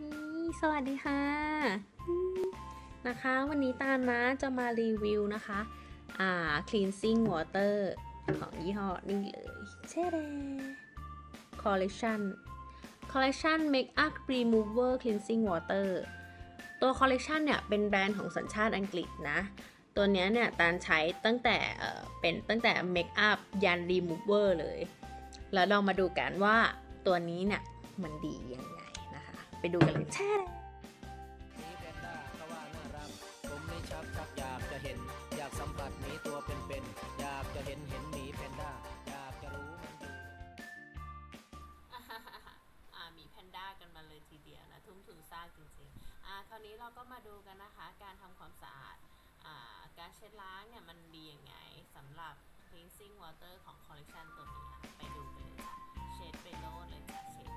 นี่สวัสดีค่ะอืมนะคะ วันนี้ตาลนะจะมารีวิวนะคะ อ่า cleansing water ของยี่ห้อนี่เลยเช่เด collection collection makeup remover cleansing water ตัว collection เนี่ย เป็นแบรนด์ของสัญชาติอังกฤษนะ ตัวเนี้ยเนี่ย ตาลใช้ตั้งแต่เอ่อเป็นตั้งแต่ makeup ยัน remover เลย แล้วเรามาดูกันว่าตัวนี้เนี่ย มันดียังไงนะคะ ไปดูกันเลยแช่หมีแพนด้าก็ว่าน่ารัก ผมนี่ชักชักอยากจะเห็น อยากสัมผัสหมีตัวเป็นๆ อยากจะเห็นเห็นหมีแพนด้า อยากจะรู้มันอยู่อ่ามีแพนด้ากันมาเลยทีเดียวนะ ทุ่มทุนสร้างจริงๆอ่าคราวนี้เราก็มาดูกันนะคะ การทำความสะอาดอ่าการเช็ดล้างเนี่ยมันดียังไงสำหรับ cleansing water ของ collection ตัวนี้อะไปดูกันเลยจ้ะเช็ดไปโลดเลยจ้ะเช็ด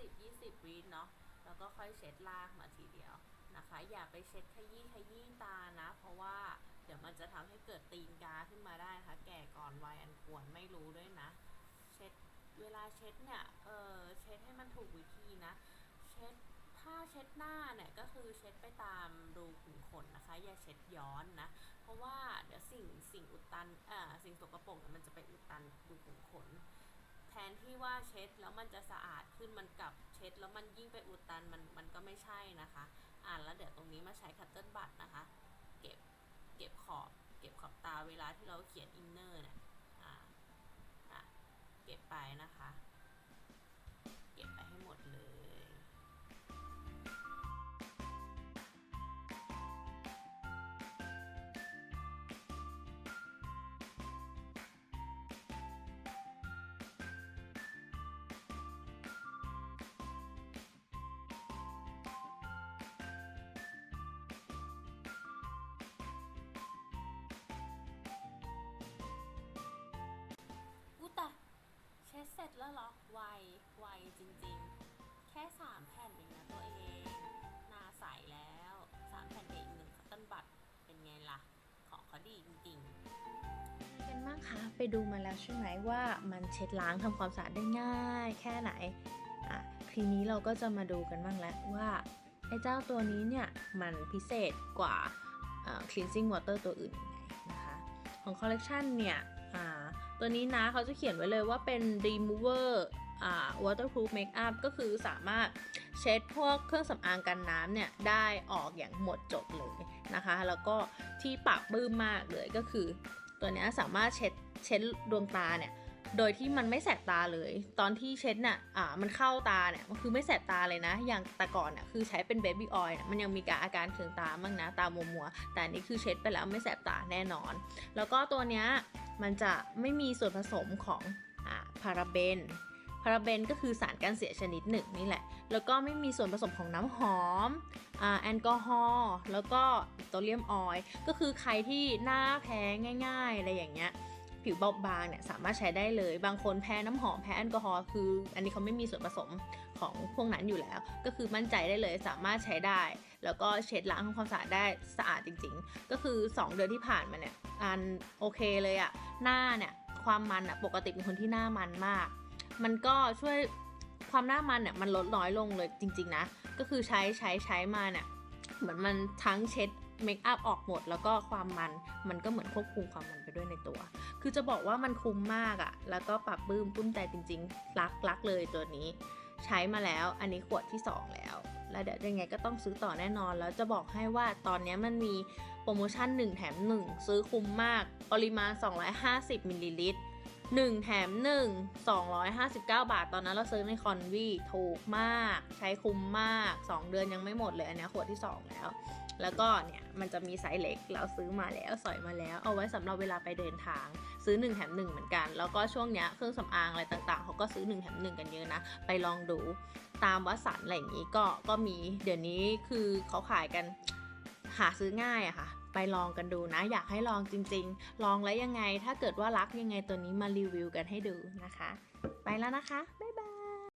10 20วิเนาะแล้วก็ค่อยเช็ดลากมาทีเดียวนะคะ อย่าไปเช็ดขยี้ขยี้ตานะ เพราะว่าเดี๋ยวมันจะทำให้เกิดตีนกาขึ้นมาได้นะคะแก่ก่อนวัยอันควรไม่รู้ด้วยนะ เช็ดเวลาเช็ดเนี่ยเออเช็ดให้มันถูกวิธีนะ เช็ดถ้าเช็ดหน้าเนี่ยก็คือเช็ดไปตามรูขุมขนนะคะ อย่าเช็ดย้อนนะ เพราะว่าเดี๋ยวสิ่งสิ่งอุดตันอ่าสิ่งสกปรกมันจะไปอุดตันรูขุมขน แทนที่ว่าเช็ดแล้วมันจะสะอาดขึ้นมันกลับเช็ด แล้วมันยิ่งไปอุดตันมันมันก็ไม่ใช่นะคะ อ่านแล้วเดี๋ยวตรงนี้มาใช้คัตเติ้ลบัตนะคะ เก็บเก็บขอบ เก็บขอบตาเวลาที่เราเขียนอินเนอร์เนี่ยอ่าอะเก็บไปนะคะ ร็จแล้วหรอ ไว ไวจริงๆ แค่สามแผ่นเองนะตัวเอง หนาใสแล้วสามแผ่นเองหนึ่งคัตเติ้ลบัตเป็นไงล่ะ ของเขาดีจริงๆ เป็นบ้างคะไปดูมาแล้วใช่ไหมว่ามันเช็ดล้างทำความสะอาดได้ง่ายแค่ไหน อะ ทีนี้เราก็จะมาดูกันบ้างแล้วว่าไอ้เจ้าตัวนี้เนี่ย มันพิเศษกว่า cleansing water ตัวอื่นยังไงนะคะ ของ collection เนี่ย อ่าตัวนี้นะเขาจะเขียนไว้เลยว่าเป็น remover อ่า waterproof makeup ก็คือสามารถเช็ดพวกเครื่องสำอางกันน้ำเนี่ยได้ออกอย่างหมดจดเลยนะคะ แล้วก็ที่ปรับบื้มมากเลยก็คือ ตัวนี้สามารถเช็ดเช็ดดวงตาเนี่ย โดยที่มันไม่แสบตาเลย ตอนที่เช็ดน่ะอ่ามันเข้าตาเนี่ยมันคือไม่แสบตาเลยนะ อย่างแต่ก่อนน่ะคือใช้เป็นเบบี้ออยล์มันยังมีการอาการเคืองตาบ้างนะ ตามัวมัวๆแต่อันนี้คือเช็ดไปแล้วไม่แสบตาแน่นอน แล้วก็ตัวเนี้ยมันจะไม่มีส่วนผสมของอ่าพาราเบนพาราเบนก็คือสารกันเสียชนิดหนึ่งนี่แหละ แล้วก็ไม่มีส่วนผสมของน้ำหอมอ่าแอลกอฮอล์ แล้วก็ปิโตรเลียมออยล์ ก็คือใครที่หน้าแพ้ง่าย ๆ อะไรอย่างเงี้ย ผิวเบาบางเนี่ยสามารถใช้ได้เลย บางคนแพ้น้ำหอมแพ้แอลกอฮอล์คือ อันนี้เขาไม่มีส่วนผสมของพวกนั้นอยู่แล้ว ก็คือมั่นใจได้เลยสามารถใช้ได้ แล้วก็เช็ดล้างทำความสะอาดได้สะอาดจริง ๆ ก็คือ 2 เดือนที่ผ่านมาเนี่ยอันโอเคเลยอะหน้าเนี่ยความมันอะปกติเป็นคนที่หน้ามันมาก มันก็ช่วยความหน้ามันเนี่ยมันลดน้อยลงเลยจริง ๆ นะ ก็คือใช้ใช้ใช้มาเนี่ยเหมือนมันทั้งเช็ด เมคอัพออกหมด แล้วก็ความมันมันก็เหมือนควบคุมความมันไปด้วยในตัว คือจะบอกว่ามันคุ้มมากอะแล้วก็ปรับปื้มปลื้มใจจริง ๆ รักรักเลยตัวนี้ ใช้มาแล้วอันนี้ขวดที่ 2 แล้ว แล้วเดี๋ยวยังไงก็ต้องซื้อต่อแน่นอน แล้วจะบอกให้ว่าตอนนี้มันมีโปรโมชั่น 1 แถม 1 ซื้อคุ้มมาก ปริมาณ 250มิลลิลิตร 1 แถม 1 259 บาท ตอนนั้นเราซื้อในคอนวีถูกมาก ใช้คุ้มมาก 2 เดือนยังไม่หมดเลย อันนี้ขวดที่ 2 แล้ว แล้วก็เนี่ย มันจะมีไซส์เล็ก เราซื้อมาแล้วสอยมาแล้ว เอาไว้สำหรับเวลาไปเดินทาง ซื้อ 1 แถม 1 เหมือนกัน แล้วก็ช่วงเนี้ยเครื่องสำอางอะไรต่างๆ เขาก็ซื้อ 1 แถม 1 กันเยอะนะ ไปลองดูตามวัสันอะไรอย่างนี้ก็ก็มีเดี๋ยวนี้คือเขาขายกันหาซื้อง่ายอะค่ะ ไปลองกันดูนะ อยากให้ลองจริง ๆ ลองแล้วยังไง ถ้าเกิดว่ารักยังไงตัวนี้มารีวิวกันให้ดูนะคะ ไปแล้วนะคะบ๊าย